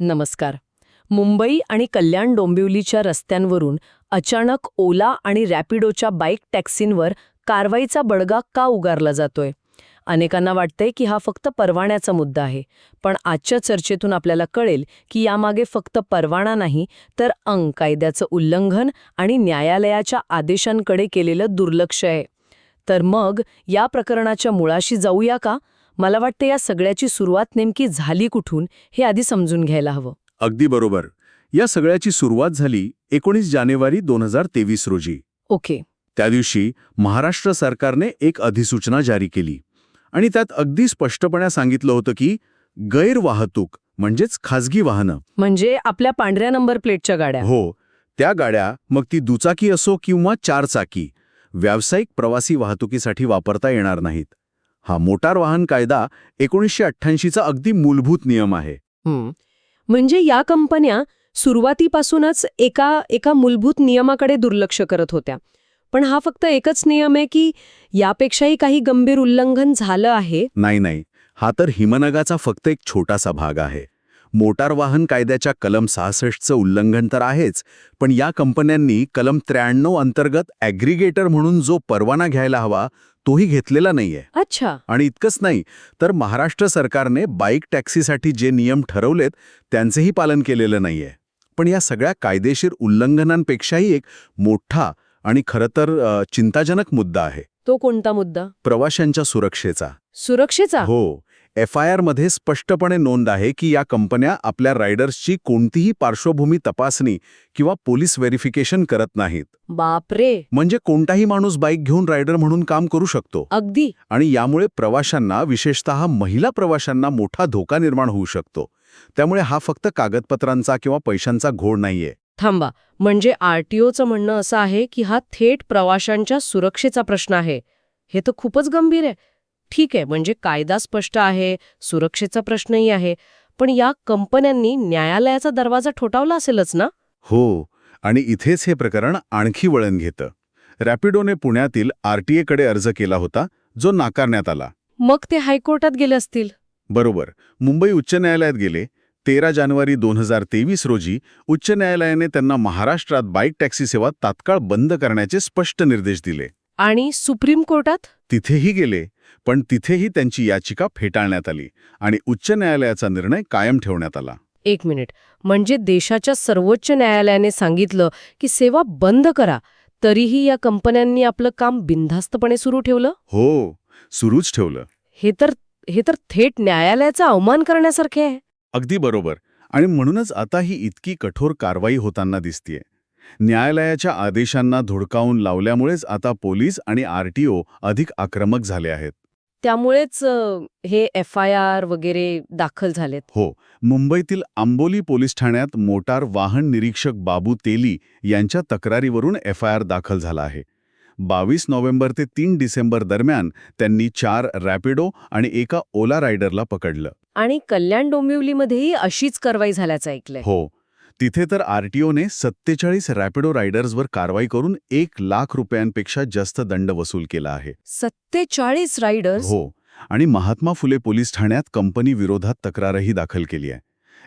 नमस्कार. मुंबई आणि कल्याण डोंबिवलीच्या रस्त्यांवरून अचानक ओला आणि रॅपिडोच्या बाईक टॅक्सींवर कारवाईचा बडगा का उगारला जातोय? अनेकांना वाटतंय की हा फक्त परवान्याचा मुद्दा आहे पण आजच्या चर्चेतून आपल्याला कळेल की यामागे फक्त परवाना नाही तर अंग कायद्याचं उल्लंघन आणि न्यायालयाच्या आदेशांकडे केलेलं दुर्लक्ष आहे. तर मग या प्रकरणाच्या मुळाशी जाऊया का? मला वाटतं या सगळ्याची सुरुवात नेमकी झाली कुठून हे आधी समजून घ्यायला हवं. अगदी बरोबर. या सगळ्याची सुरुवात झाली एकोणीस जानेवारी दोन हजार तेवीस रोजी. ओके. त्या दिवशी महाराष्ट्र सरकारने एक अधिसूचना जारी केली आणि त्यात अगदी स्पष्टपणे सांगितलं होतं की गैरवाहतूक म्हणजेच खाजगी वाहनं. म्हणजे आपल्या पांढऱ्या नंबर प्लेटच्या गाड्या. हो त्या गाड्या मग ती दुचाकी असो किंवा चारचाकी व्यावसायिक प्रवासी वाहतुकीसाठी वापरता येणार नाहीत. हा मोटार वाहन कायदा एकोणीसशे अठ्ठ्याऐंशीचा अगदी मूलभूत नियम आहे. म्हणजे या कंपन्या सुरुवातीपासूनच एका एका मूलभूत नियमाकडे दुर्लक्ष करत होत्या. पण हा फक्त एकच नियम आहे की यापेक्षाही काही गंभीर उल्लंघन झालं आहे? नाही नाही. हा तर हिमनगाचा फक्त एक छोटासा भाग आहे. मोटार वाहन कायद्याच्या कलम सहासष्टचं उल्लंघन तर आहेच पण या कंपन्यांनी कलम त्र्याण्णव अंतर्गत ॲग्रिगेटर म्हणून जो परवाना घ्यायला हवा तोही घेतलेला नाहीये. अच्छा. आणि इतकंच नाही तर महाराष्ट्र सरकारने बाईक टॅक्सीसाठी जे नियम ठरवलेत त्यांचेही पालन केलेलं नाहीये. पण या सगळ्या कायदेशीर उल्लंघनांपेक्षाही एक मोठा आणि खरं तर अ, चिंताजनक मुद्दा आहे. तो कोणता मुद्दा? प्रवाशांच्या सुरक्षेचा. सुरक्षेचा? हो. एफ आय आरमध्ये स्पष्टपणे नोंद आहे की या कंपन्या आपल्या रायडर्सची कोणतीही पार्श्वभूमी तपासणी किंवा पोलीस व्हेरिफिकेशन करत नाहीत. बापरे! म्हणजे कोणताही माणूस बाईक घेऊन रायडर म्हणून काम करू शकतो. अगदी. आणि यामुळे प्रवाशांना विशेषतः महिला प्रवाशांना मोठा धोका निर्माण होऊ शकतो. त्यामुळे हा फक्त कागदपत्रांचा किंवा पैशांचा घोळ नाहीये. थांबा. म्हणजे आरटीओचं म्हणणं असं आहे की हा थेट प्रवाशांच्या सुरक्षेचा प्रश्न आहे. हे तर खूपच गंभीर आहे. ठीक आहे म्हणजे कायदा स्पष्ट आहे सुरक्षेचा प्रश्नही आहे पण या कंपन्यांनी न्यायालयाचा दरवाजा ठोठावला असेलच ना? हो आणि इथेच हे प्रकरण आणखी वळण घेतं. रॅपिडोने पुण्यातील आरटीएकडे अर्ज केला होता जो नाकारण्यात आला. मग ते हायकोर्टात गेले असतील? बरोबर. मुंबई उच्च न्यायालयात गेले. तेरा जानेवारी दोन हजार तेवीस रोजी उच्च न्यायालयाने त्यांना महाराष्ट्रात बाईक टॅक्सी सेवा तात्काळ बंद करण्याचे स्पष्ट निर्देश दिले. आणि सुप्रीम कोर्टात? तिथेही गेले. पण तिथेही त्यांची याचिका फेटाळण्यात आली आणि उच्च न्यायालयाचा निर्णय कायम ठेवण्यात आला. एक मिनिट. म्हणजे देशाच्या सर्वोच्च न्यायालयाने सांगितलं की सेवा बंद करा तरीही या कंपन्यांनी आपलं काम बिनधास्तपणे सुरू ठेवलं? हो सुरूच ठेवलं. हे तर हे तर थेट न्यायालयाचा अवमान करण्यासारखे आहे. अगदी बरोबर. आणि म्हणूनच आता ही इतकी कठोर कारवाई होताना दिसतीये. न्यायालयाच्या आदेशांना धुडकावून लावल्यामुळेच आता पोलीस आणि आरटीओ अधिक आक्रमक झाले आहेत. त्यामुळेच हे एफ आय आर वगैरे दाखल झालेत. हो. मुंबईतील आंबोली पोलीस ठाण्यात मोटार वाहन निरीक्षक बाबू तेली यांच्या तक्रारीवरून एफ आय आर दाखल झाला आहे. बावीस नोव्हेंबर ते तीन डिसेंबर दरम्यान त्यांनी चार रॅपिडो आणि एका ओला रायडरला पकडलं. आणि कल्याण डोंबिवलीमध्येही अशीच कारवाई झाल्याचं ऐकलंय. हो. तिथे तर आरटीओने सत्तेचाळीस रॅपिडो रायडर्सवर कारवाई करून एक लाख रुपयांपेक्षा जास्त दंड वसूल केला आहे. सत्तेचाळीस रायडर्स? हो आणि महात्मा फुले पोलीस ठाण्यात कंपनी विरोधात तक्रारही दाखल केली आहे.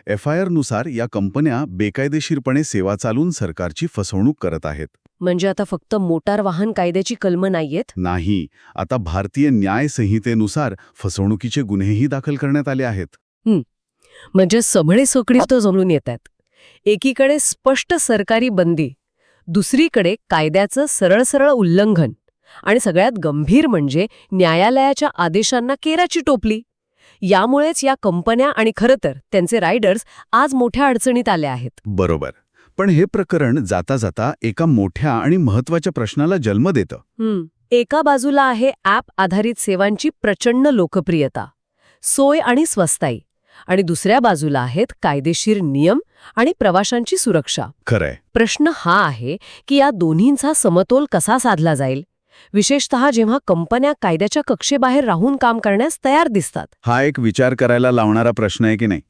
एफ आय आरनुसार या कंपन्या बेकायदेशीरपणे सेवा चालून सरकारची फसवणूक करत आहेत. म्हणजे आता फक्त मोटार वाहन कायद्याची कलम नाहीयेत? नाही आता भारतीय न्याय संहितेनुसार फसवणुकीचे गुन्हेही दाखल करण्यात आले आहेत. म्हणजे सबळे सकडी तो जमून येत आहेत. एकीकडे स्पष्ट सरकारी बंदी दुसरीकडे कायद्याचं सरळ सरळ उल्लंघन आणि सगळ्यात गंभीर म्हणजे न्यायालयाच्या आदेशांना केराची टोपली. यामुळेच या कंपन्या आणि खरं तर त्यांचे रायडर्स आज मोठ्या अडचणीत आले आहेत. बरोबर. पण हे प्रकरण जाता जाता एका मोठ्या आणि महत्त्वाच्या प्रश्नाला जन्म देतं. एका बाजूला आहे ॲप आधारित सेवांची प्रचंड लोकप्रियता सोय आणि स्वस्ताई. आणि दुसऱ्या बाजूला आहेत कायदेशीर नियम आणि प्रवाशांची सुरक्षा. खरंय. प्रश्न हा आहे की या दोन्हींचा समतोल कसा साधला जाईल? विशेषतः जेव्हा कंपन्या कायद्याच्या कक्षेबाहेर राहून काम करण्यास तयार दिसतात. हा एक विचार करायला लावणारा प्रश्न आहे की नाही?